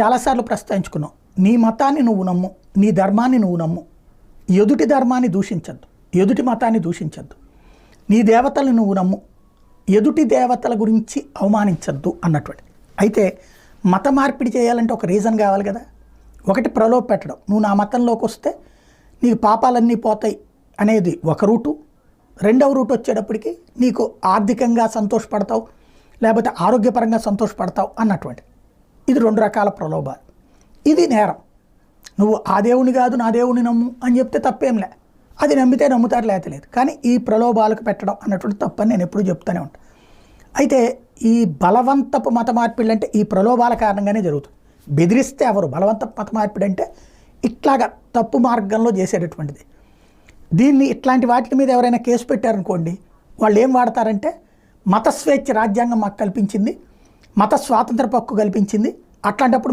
చాలాసార్లు ప్రస్తావించుకున్నాం. నీ మతాన్ని నువ్వు నమ్ము నీ ధర్మాన్ని నువ్వు నమ్ము. ఎదుటి ధర్మాన్ని దూషించద్దు ఎదుటి మతాన్ని దూషించద్దు. నీ దేవతల్ని నువ్వు నమ్ము ఎదుటి దేవతల గురించి అవమానించద్దు అన్నటువంటి. అయితే మత మార్పిడి చేయాలంటే ఒక రీజన్ కావాలి కదా. ఒకటి ప్రలోభ పెట్టడం. నువ్వు నా మతంలోకి వస్తే నీకు పాపాలన్నీ పోతాయి అనేది ఒక రూటు. రెండవ రూట్ వచ్చేటప్పటికి నీకు ఆర్థికంగా సంతోషపడతావు లేకపోతే ఆరోగ్యపరంగా సంతోషపడతావు అన్నటువంటి. ఇది రెండు రకాల ప్రలోభాలు ఇది నేరం. నువ్వు ఆ దేవుని కాదు నా దేవుని నమ్ము అని చెప్తే తప్పేంలే అది నమ్మితే నమ్ముతారు లేతలేదు కానీ ఈ ప్రలోభాలకు పెట్టడం అన్నటువంటి తప్పని నేను ఎప్పుడూ చెప్తూనే ఉంటాను అయితే ఈ బలవంతపు మత మార్పిడి అంటే ఈ ప్రలోభాల కారణంగానే జరుగుతుంది. బెదిరిస్తే ఎవరు? బలవంతపు మత మార్పిడి అంటే ఇట్లాగా తప్పు మార్గంలో చేసేటటువంటిది. దీన్ని ఇట్లాంటి వాటి మీద ఎవరైనా కేసు పెట్టారనుకోండి వాళ్ళు ఏం వాడతారంటే మత స్వేచ్ఛ రాజ్యాంగం మాకు కల్పించింది మత స్వాతంత్ర హక్కు కల్పించింది. అట్లాంటప్పుడు మేము